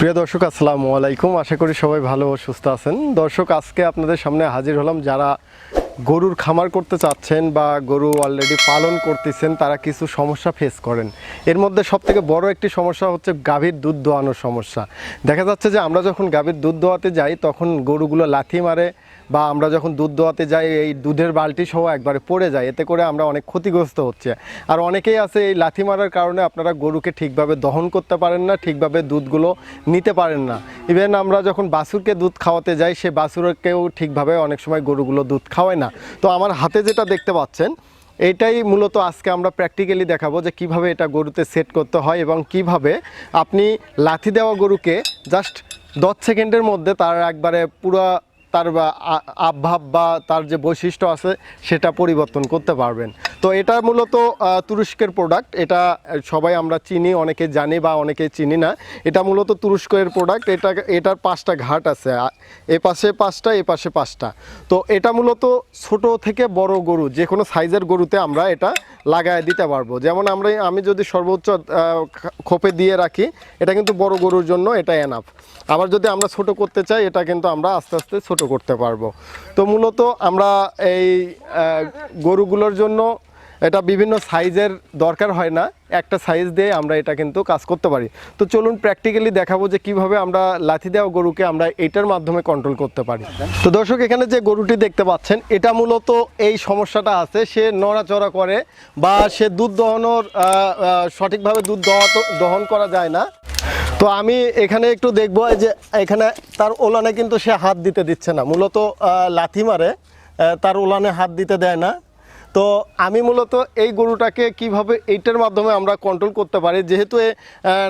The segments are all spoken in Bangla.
প্রিয় দর্শক, আসসালামু আলাইকুম। আশা করি সবাই ভালো ও সুস্থ আছেন। দর্শক, আজকে আপনাদের সামনে হাজির হলাম যারা গরুর খামার করতে চাচ্ছেন বা গরু অলরেডি পালন করতেছেন, তারা কিছু সমস্যা ফেস করেন। এর মধ্যে সবথেকে বড় একটি সমস্যা হচ্ছে গাভীর দুধ দোয়ানোর সমস্যা। দেখা যাচ্ছে যে আমরা যখন গাভীর দুধ দোয়াতে যাই, তখন গরুগুলো লাথি মারে বা আমরা যখন দুধ দোয়াতে যাই, এই দুধের বালতি সহ একবারে পড়ে যায়, এতে করে আমরা অনেক ক্ষতিগ্রস্ত হচ্ছে। আর অনেকেই আছে এই লাথি মারার কারণে আপনারা গরুকে ঠিকভাবে দহন করতে পারেন না, ঠিকভাবে দুধগুলো নিতে পারেন না। ইভেন আমরা যখন বাছুরকে দুধ খাওয়াতে যাই, সে বাছুরকেও ঠিকভাবে অনেক সময় গরুগুলো দুধ খাওয়ায় না। তো আমার হাতে যেটা দেখতে পাচ্ছেন, এটাই মূলত আজকে আমরা প্র্যাকটিক্যালি দেখাবো যে কীভাবে এটা গরুতে সেট করতে হয় এবং কীভাবে আপনি লাথি দেওয়া গরুকে জাস্ট দশ সেকেন্ডের মধ্যে তার একবারে পুরো তার বা আ- আবভাব বা তার যে বৈশিষ্ট্য আছে, সেটা পরিবর্তন করতে পারবেন। তো এটা মূলত তুরস্কের প্রোডাক্ট এটা সবাই আমরা চিনি, অনেকে জানি বা অনেকে চিনি না। এটা মূলত তুরস্কের প্রোডাক্ট এটা, এটার পাঁচটা ঘাট আছে। এ পাশে পাঁচটা, এ পাশে পাঁচটা। তো এটা মূলত ছোট থেকে বড় গরু যে কোনো সাইজের গরুতে আমরা এটা লাগায় দিতে পারব। যেমন আমরা আমি যদি সর্বোচ্চ খোপে দিয়ে রাখি, এটা কিন্তু বড় গরুর জন্য এটা এনাফ আবার যদি আমরা ছোট করতে চাই, এটা কিন্তু আমরা আস্তে আস্তে ছোট করতে পারব। তো মূলত আমরা এই গরুগুলোর জন্য এটা বিভিন্ন সাইজের দরকার হয় না। একটা সাইজ দিয়ে আমরা এটা কিন্তু কাজ করতে পারি। তো চলুন প্র্যাকটিক্যালি দেখাবো যে কীভাবে আমরা লাথি দেওয়া গরুকে আমরা এটার মাধ্যমে কন্ট্রোল করতে পারি। তো দর্শক, এখানে যে গরুটি দেখতে পাচ্ছেন, এটা মূলত এই সমস্যাটা আছে। সে নড়াচড়া করে বা সে দুধ দহনের সঠিকভাবে দুধ দহা- দহন করা যায় না। তো আমি এখানে একটু দেখব যে এখানে তার ওলানে কিন্তু সে হাত দিতে দিচ্ছে না। মূলত লাথি মারে তার ওলানে হাত দিতে দেয় না। তো আমি মূলত এই গরুটাকে কীভাবে এইটার মাধ্যমে আমরা কন্ট্রোল করতে পারি? যেহেতু এ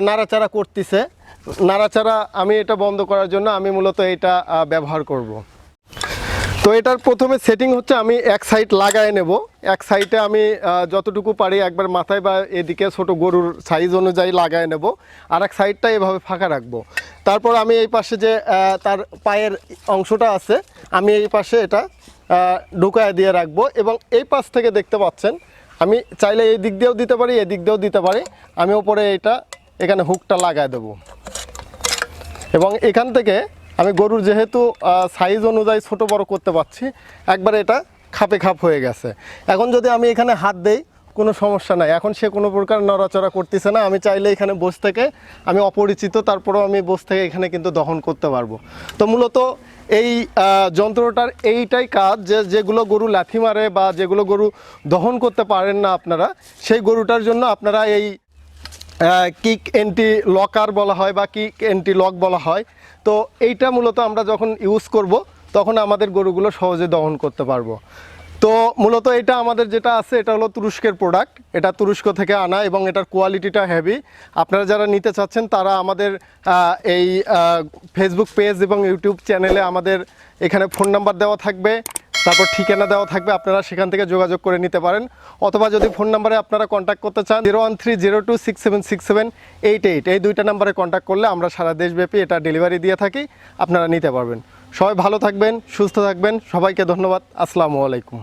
নাড়াচাড়া করতেছে, নাড়াচাড়া আমি এটা বন্ধ করার জন্য আমি মূলত এটা ব্যবহার করব। তো এটার প্রথমে সেটিং হচ্ছে আমি এক সাইড লাগায় নেব। এক সাইডে আমি যতটুকু পারি একবার মাথায় বা এদিকে ছোট গরুর সাইজ অনুযায়ী লাগায় নেব। আর এক সাইডটা এভাবে ফাঁকা রাখব। তারপর আমি এই পাশে যে তার পায়ের অংশটা আছে, আমি এই পাশে এটা ঢুকায় দিয়ে রাখব এবং এই পাশ থেকে দেখতে পাচ্ছেন, আমি চাইলে এই দিক দিয়েও দিতে পারি এই দিক দিয়েও দিতে পারি। আমি ওপরে এটা, এখানে হুকটা লাগায় দেবো। এবং এখান থেকে আমি গরুর যেহেতু সাইজ অনুযায়ী ছোট বড় করতে পারছি, একবারে এটা খাপে খাপ হয়ে গেছে। এখন যদি আমি এখানে হাত দেই, কোনো সমস্যা নাই। এখন সে কোনো প্রকার নড়াচড়া করতেছে না। আমি চাইলে এখানে বসে থেকে, আমি অপরিচিত, তারপরেও আমি বসে থেকে এখানে কিন্তু দহন করতে পারব। তো মূলত এই যন্ত্রটার এইটাই কাজ যে, যেগুলো গরু লাথি মারে বা যেগুলো গরু দহন করতে পারেন না আপনারা, সেই গরুটার জন্য আপনারা এই কিক এন্টি লকার বলা হয় বা কিক এন্টি লক বলা হয়। তো এইটা মূলত আমরা যখন ইউজ করব, তখন আমাদের গরুগুলো সহজে দহন করতে পারব। তো মূলত এটা আমাদের যেটা আছে, এটা হলো তুরস্কের প্রোডাক্ট এটা তুরস্ক থেকে আনা এবং এটার কোয়ালিটিটা হেভি আপনারা যারা নিতে চাচ্ছেন, তারা আমাদের এই ফেসবুক পেজ এবং ইউটিউব চ্যানেলে আমাদের এখানে ফোন নাম্বার দেওয়া থাকবে, তারপর ঠিকানা দেওয়া থাকবে, আপনারা সেখান থেকে যোগাযোগ করে নিতে পারেন। অথবা যদি ফোন নাম্বারে আপনারা কন্ট্যাক্ট করতে চান zero one three zero two six seven six seven eight eight এই দুইটা নাম্বারে কন্ট্যাক্ট করলে আমরা সারা দেশব্যাপী এটা ডেলিভারি দিয়ে থাকি, আপনারা নিতে পারবেন। সবাই ভালো থাকবেন সুস্থ থাকবেন। সবাইকে ধন্যবাদ। আসসালামু আলাইকুম।